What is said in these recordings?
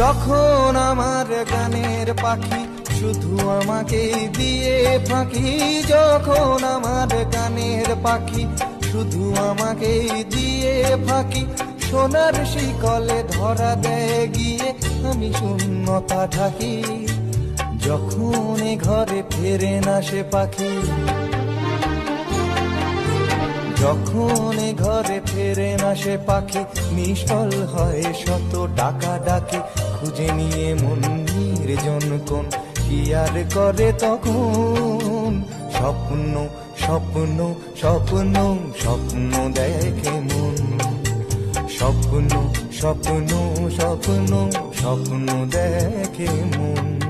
যখন আমার গানের পাখি শুধু আমাকে দিয়ে ফাঁকি, যখন আমার গানের পাখি শুধু আমাকে দিয়ে ফাঁকি, সোনার শিকলে ধরা দেয় গিয়ে আমি শূন্যতা ঢাকি। যখন ঘরে ফেরে না সে পাখি, যখন ঘরে ফেরে না সে পাখি নিষ্ফল হয় শত ডাকা ডাকি খুঁজে নিয়ে মন নির্জন কোন কি আর করে তখন? স্বপ্ন স্বপ্ন স্বপ্ন স্বপ্ন দেখে মন। স্বপ্ন স্বপ্ন স্বপ্ন স্বপ্ন দেখে মন।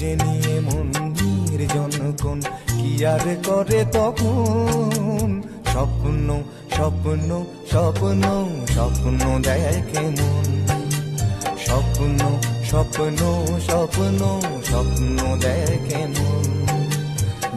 খুঁজে নিয়ে মন নির্জন কোন কি আর করে তখন? স্বপ্ন স্বপ্ন স্বপ্ন স্বপ্ন দেখে মন স্বপ্ন স্বপ্ন স্বপ্ন স্বপ্ন দেখে মন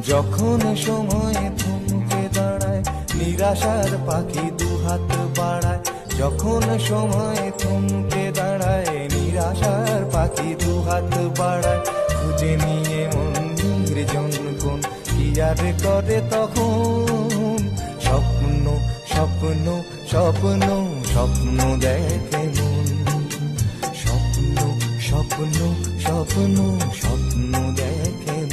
যখন সময় থমকে দাঁড়ায়, নিরাশার পাখি দু দুহাত বাড়ায়, যখন সময় থমকে দাঁড়ায়, নিরাশার পাখি দুহাত বাড়ায় খুঁজে নিয়ে মন্দির জনগণ কি আর করে তখন? স্বপ্ন স্বপ্ন স্বপ্ন স্বপ্ন দেখে মন। স্বপ্ন স্বপ্ন স্বপ্ন স্বপ্ন দেখে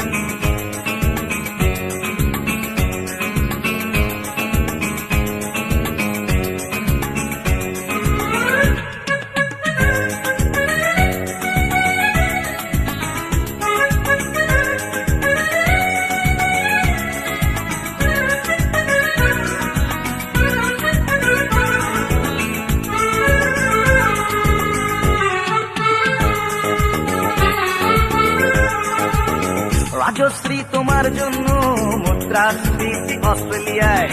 অস্ট্রেলিয়ায়।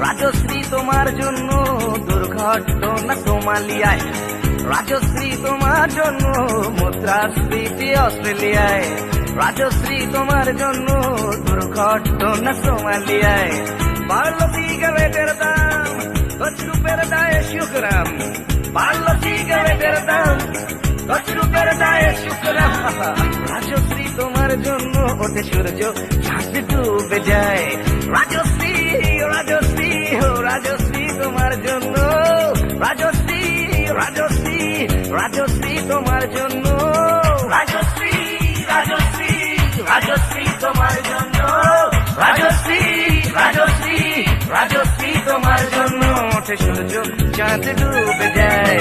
রাজশ্রী তোমার জন্য দুর্ঘটনা সোমালিয়ায়। রাজশ্রী তোমার জন্য মুদ্রাস্ফীতি অস্ট্রেলিয়ায়। রাজশ্রী তোমার জন্য দুর্ঘটনা সোমালিয়ায়। বাড়লো সিগারেটের দাম দশ রুপের দায়ে শুক্রাম বাড়লো সিগারেটের দাম দশ রাজশ্রী তোমার জন্য ওঠে সূর্য চাঁদ ডুবে যায়। রাজশ্রী রাজশ্রী, ও রাজশ্রী তোমার জন্য। রাজশ্রী রাজশ্রী রাজশ্রী তোমার জন্য। রাজশ্রী রাজশ্রী রাজশ্রী তোমার জন্য। রাজশ্রী রাজশ্রী রাজশ্রী তোমার জন্য ওঠে সূর্য। চাঁদ ডুবে যায়।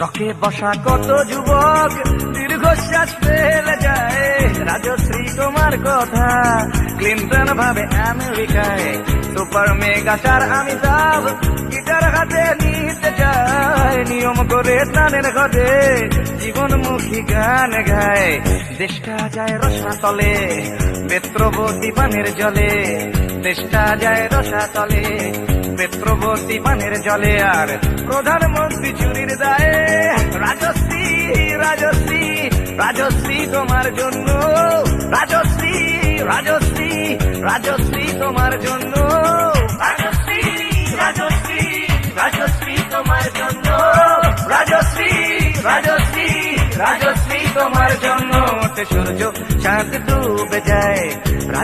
রকে বসা কত যুবক দীর্ঘশ্বাস ফেলে যায়। রাজশ্রী, তোমার কথা। ক্লিন্টন ভাবে আমেরিকায়। Super mega star Amitabh guitar হাতে নিতে যায় নিয়ম করে স্নানের ঘটে জীবনমুখী গান গায়। দেশটা যায় রসাতলে বেত্রবতী পানের জলে। দেশটা যায় রসাতলে পেত্রবতী পানের জলে আর প্রধানমন্ত্রী চুরির দায়ে। রাজশ্রী রাজশ্রী রাজশ্রী তোমার জন্য। রাজশ্রী রাজশ্রী রাজশ্রী তোমার জন্য। রাজশ্রী রাজশ্রী রাজশ্রী তোমার জন্য। রাজশ্রী রাজশ্রী রাজশ্রী তোমার জন্য। সূর্য চাঁদ ডুবে যায়।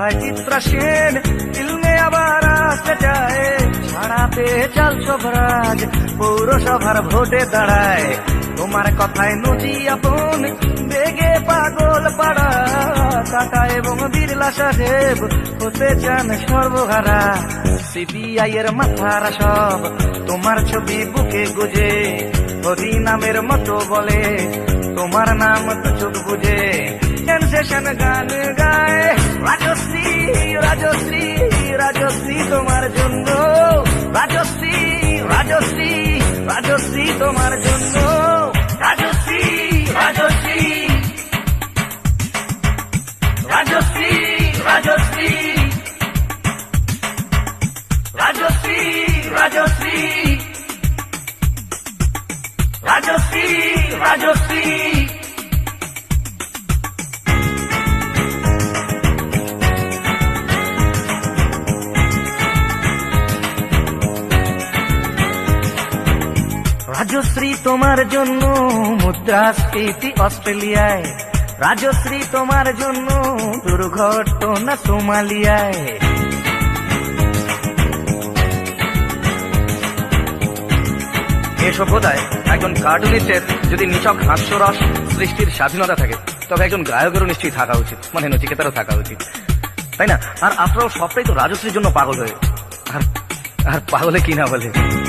তোমার কথায় চিত্রা সেন আবার আসতে যায়। ছাড়াতে চাল সভরাজ, পৌরসভার ভোটে দাঁড়ায়। তোমার কথায় নজি আপন, বেগে পাগল পাড়া। টাটা এবং বিড়লা সাহেব, হতে চান সর্বহারা। সিবিআই এর মাথারা সব, তোমার ছবি বুকে গুজে। হরি নামের মতো বলে, তোমার নাম তো চোখ বুঝে সেনসেশন গান গায়। রাজশ্রী রাজশ্রী রাজশ্রী তোমার জন্য। রাজশ্রী রাজশ্রী রাজশ্রী তোমার জন্য। তোমার জন্য মুদ্রাস্ফীতি অস্ট্রেলিয়ায়। রাজশ্রী তোমার জন্য দুর্ঘটনা সোমালিয়ায়। এ সভ্যতায় একজন কার্টুনিস্টের যদি নিছক হাস্যরস সৃষ্টির স্বাধীনতা থাকে, তবে একজন গায়কেরও নিশ্চয়ই থাকা উচিত মানে নচিকেতারও থাকা উচিত। তাই না? আর আফটার সবটাই তো রাজশ্রীর জন্য পাগল হয়ে আর আর পাগলে কি না বলে?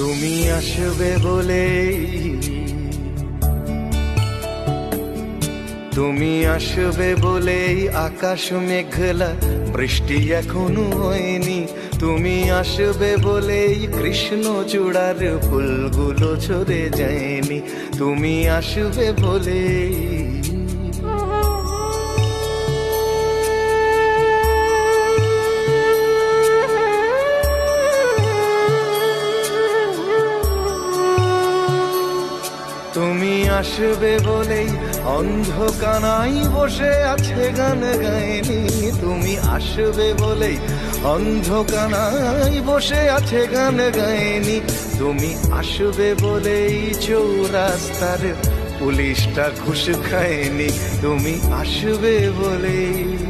তুমি আসবে বলে তুমি আসবে বলেই আকাশ মেঘলা, বৃষ্টি এখনও হয়নি। তুমি আসবে বলেই কৃষ্ণ চূড়ার ফুলগুলো ঝরে যায়নি। তুমি আসবে বলেই তুমি আসবে বলেই অন্ধকানাই বসে আছে গান গায়নি তুমি আসবে বলেই অন্ধকানাই বসে আছে গান গায়নি তুমি আসবে বলেই চৌরাস্তার পুলিশটা ঘুষ খায়নি। তুমি আসবে বলেই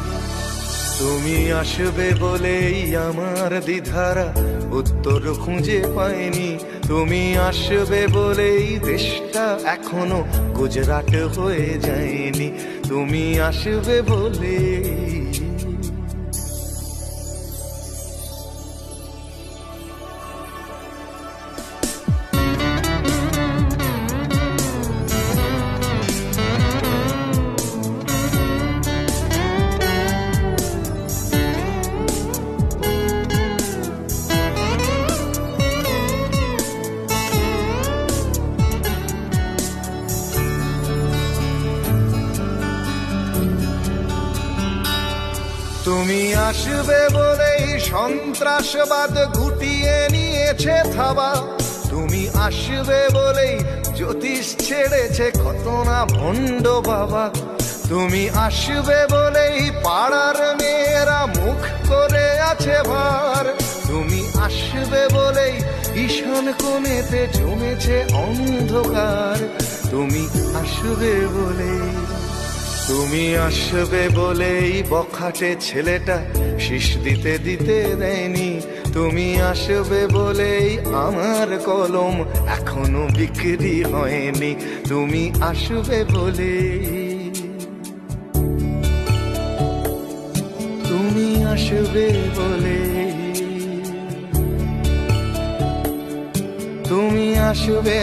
তুমি আসবে বলেই আমার দ্বিধারা উত্তর খুঁজে পায়নি তুমি আসবে বলেই দেশটা এখনও গুজরাট হয়ে যায়নি। তুমি আসবে বলেই তুমি আসবে বলেই সন্ত্রাসবাদ গুটিয়ে নিয়েছে থাবা। তুমি আসবে বলেই জ্যোতিষ ছেড়েছে কত না ভণ্ড বাবা। তুমি আসবে বলেই পাড়ার মেয়েরা মুখ করে আছে ভার। তুমি আসবে বলেই ঈশান কোণেতে জমেছে অন্ধকার। তুমি আসবে বলেই, তুমি আসবে বলেই বখাটে ছেলেটা শীষ দিতে দিতে দেয়নি। তুমি আসবে বলেই আমার কলম এখনও বিক্রি হয়নি। তুমি আসবে বলেই। তুমি আসবে বলে তুমি আসবে